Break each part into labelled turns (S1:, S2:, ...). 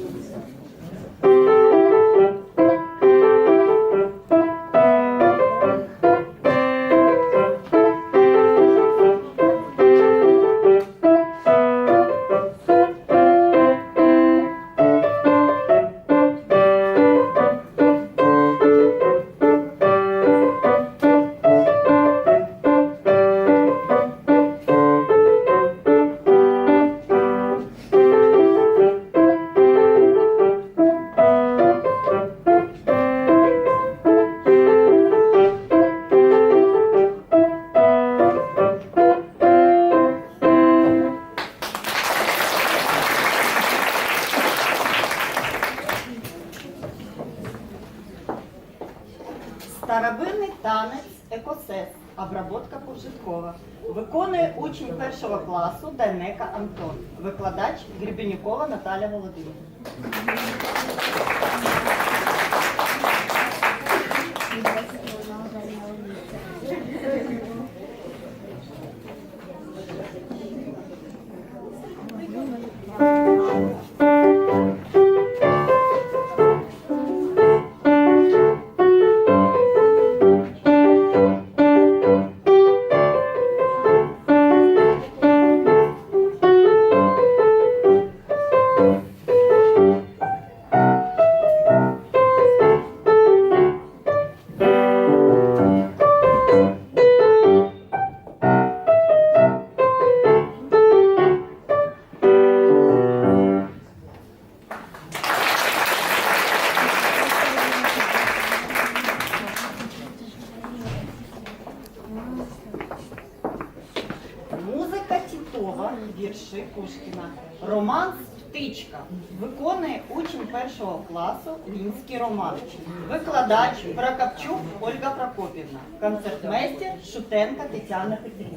S1: Thank you. Виконує учень першого класу Данека Антон, викладач Грібенюкова Наталя Володимирівна. популярні вірші Пушкіна. Роман Птичка виконує учень першого класу Лінський роман, викладач Прокопчук Ольга Прокопівна, концертмейстер Шутенка Тетяна Петрівна.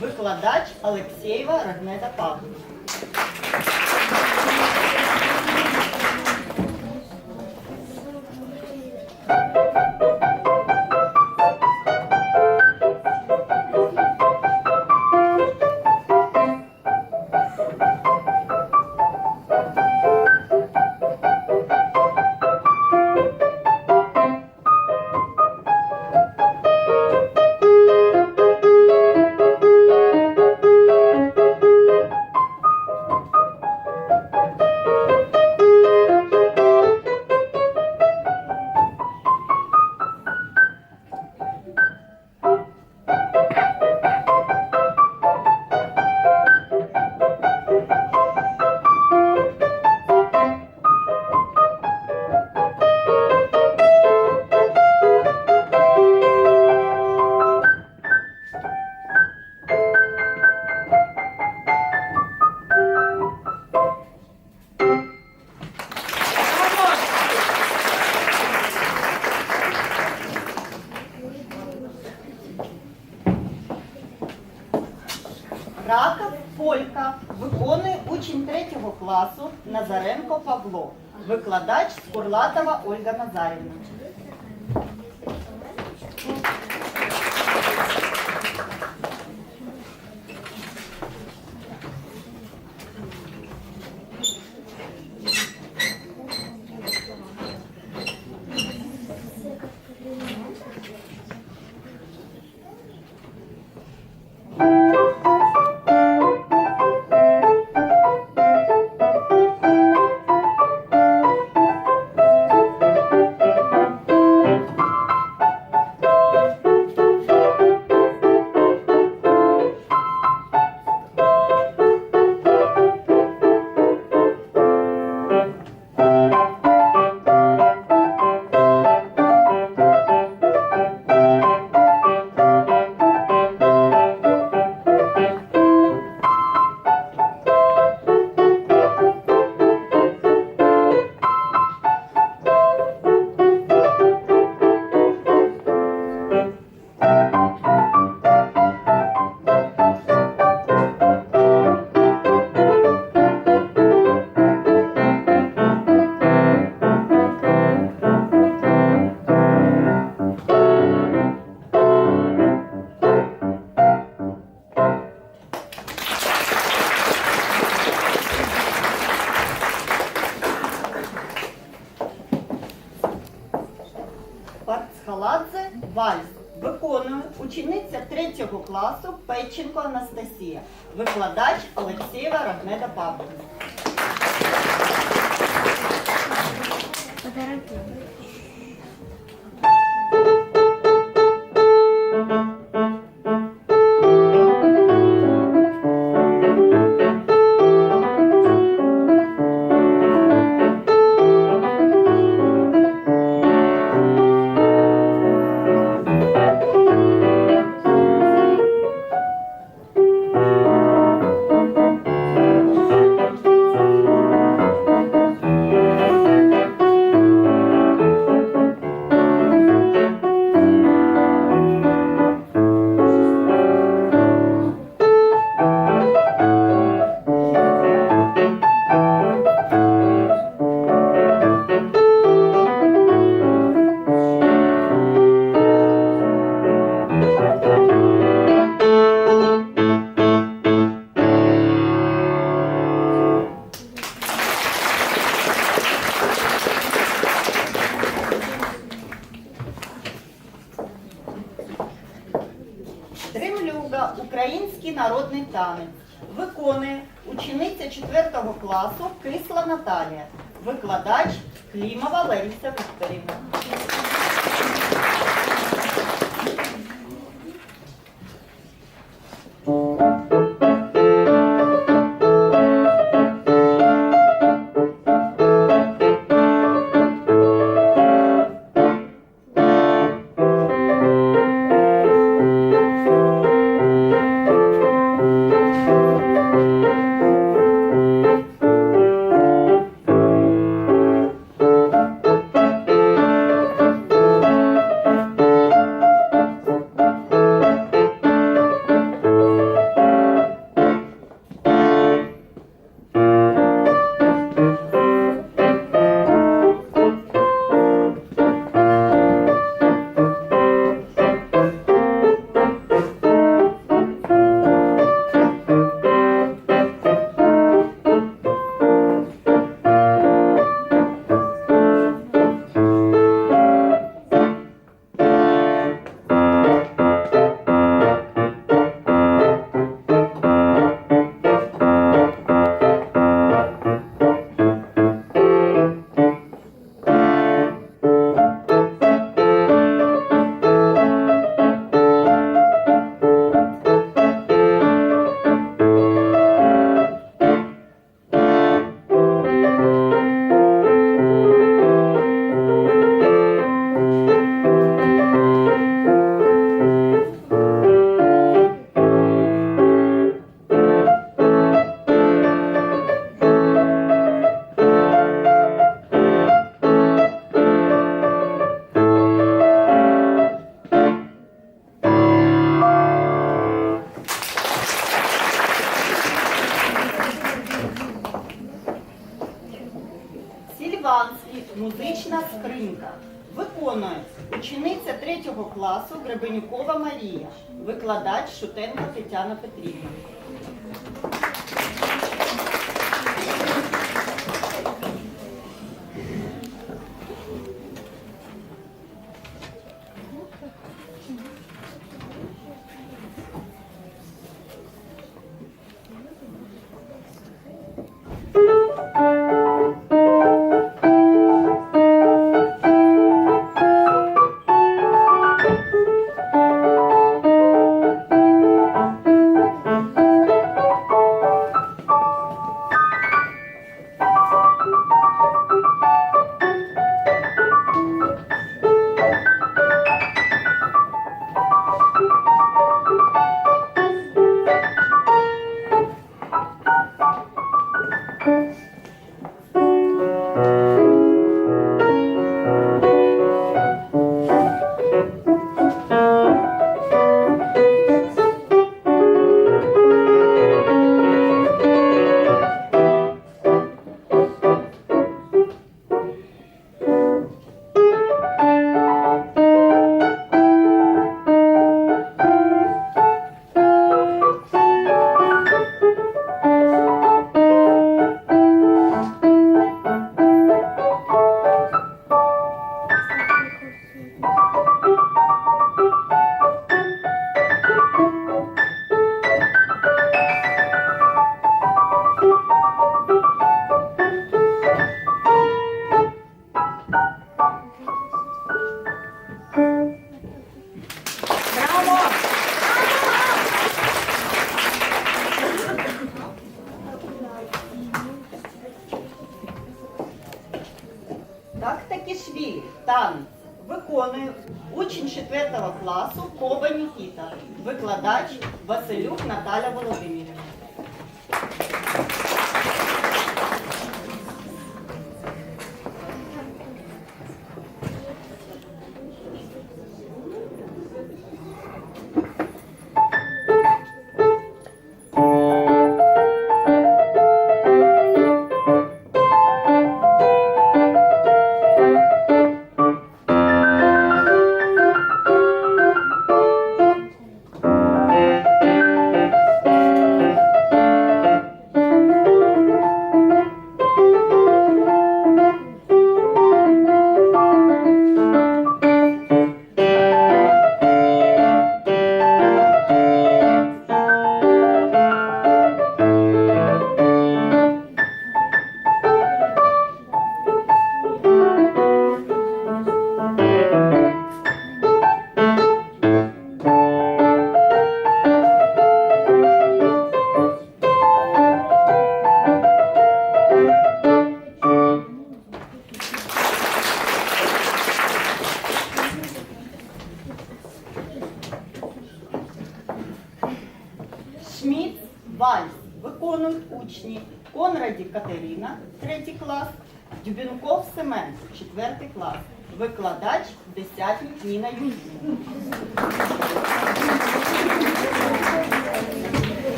S1: Викладач
S2: Алексєєва Рагнета Павлівна. Викладач Скурлатова Ольга Назарівна. Вальс виконує учениця 3 класу Печенко Анастасія, викладач Олексієва Рагнеда Павлівна. Дремлюга Виконує учень 4 класу Коба Нікіта, викладач Василюк Наталя Володимирівна.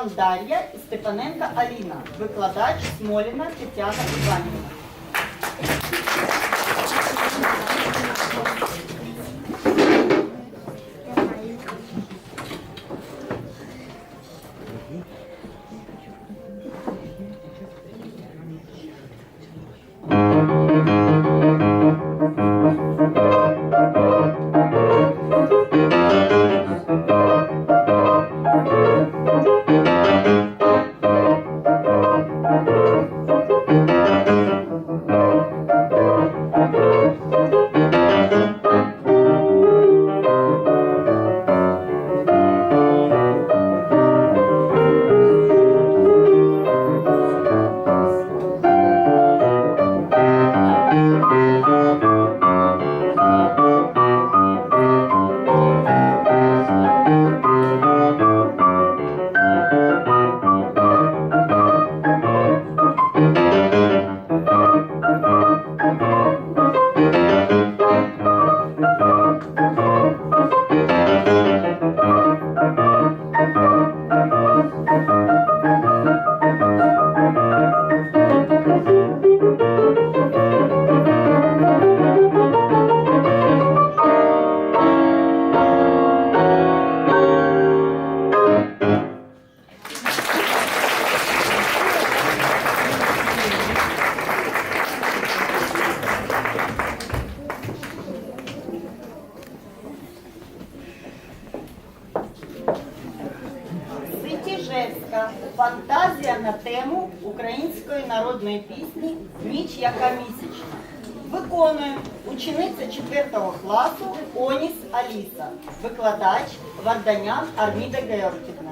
S2: Пандар'я і Степаненко Аліна, викладач Смоліна Тетяна Іванівна.
S3: वर्धन्याम् अर्मीतज्ञयोरचितम्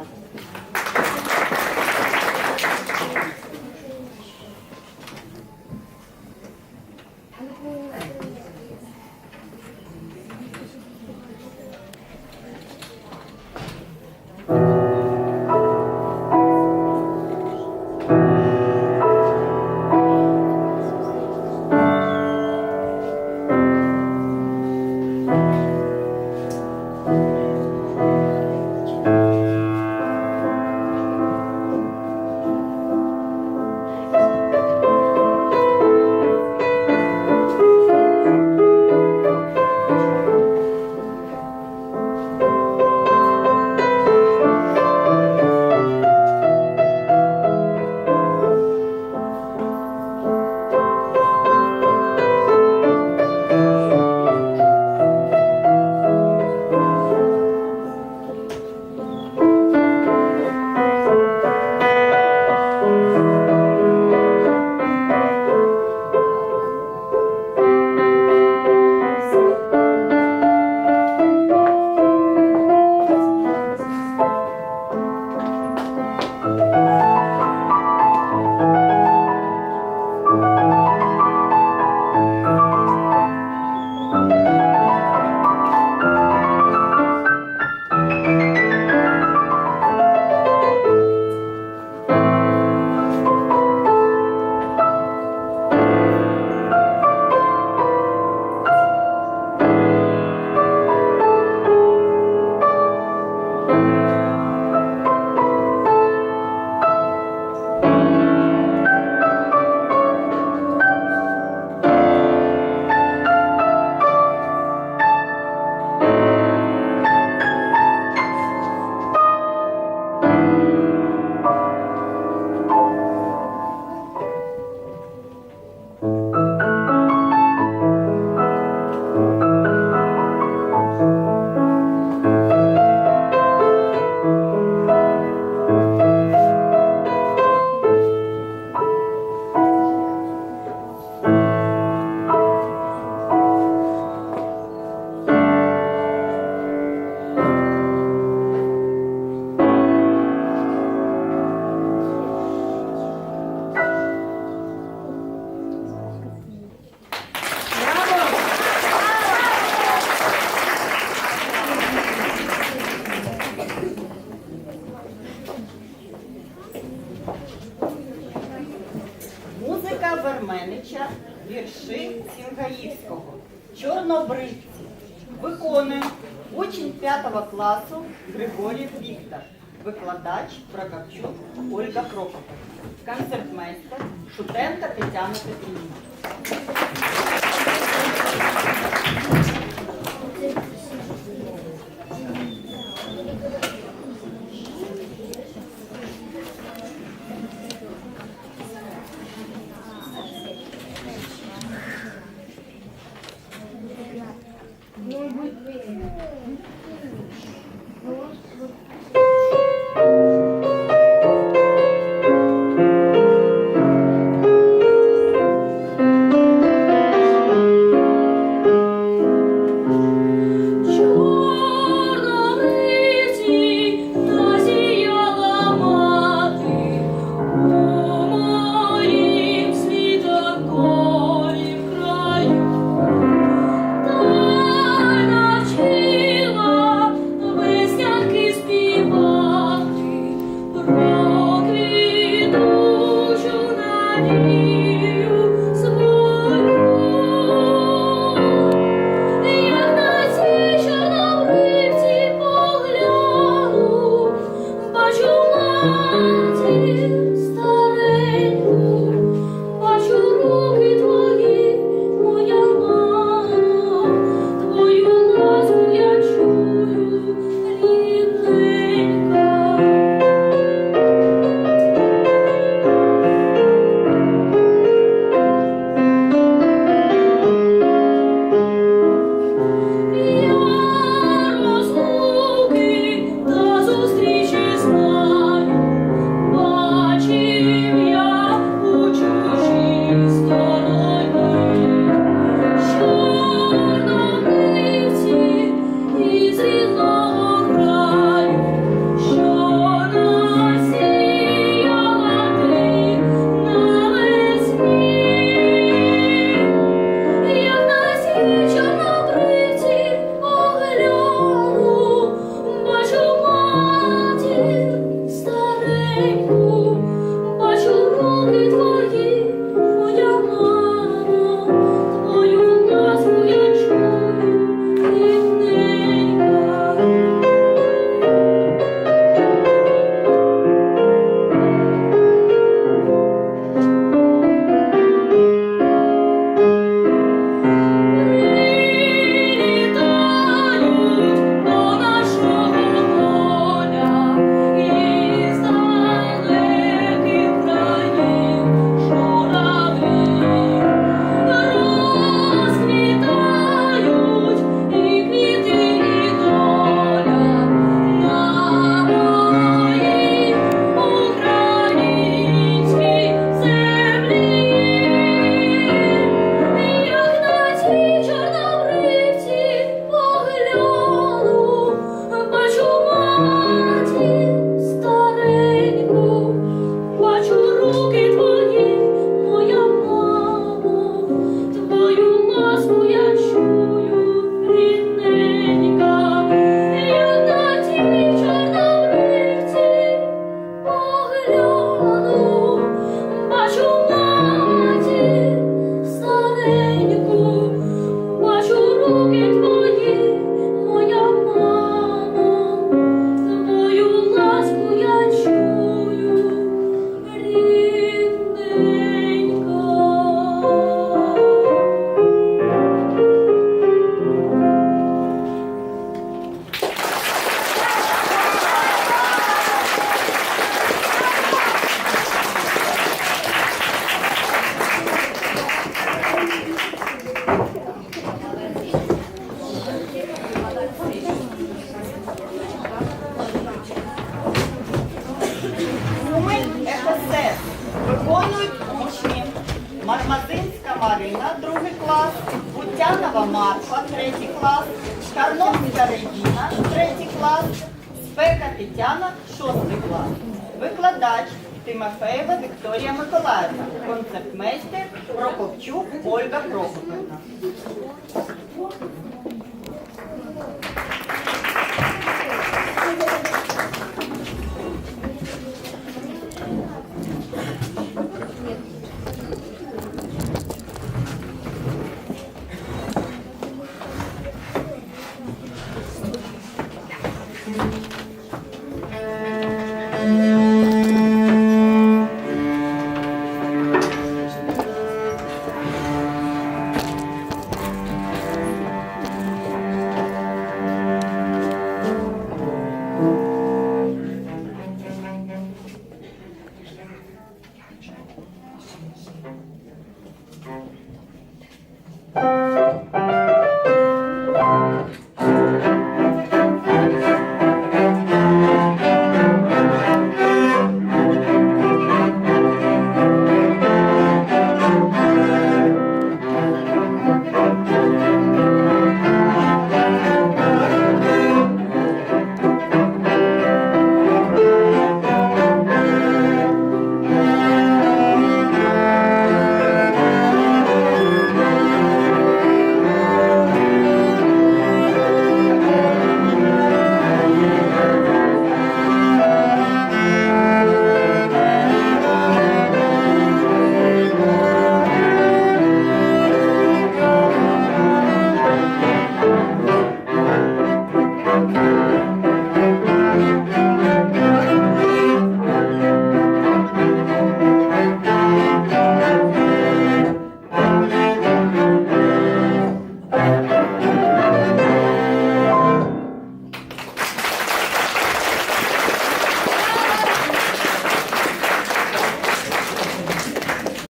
S3: концертмейстер Шутенка Тетяна Петрівна.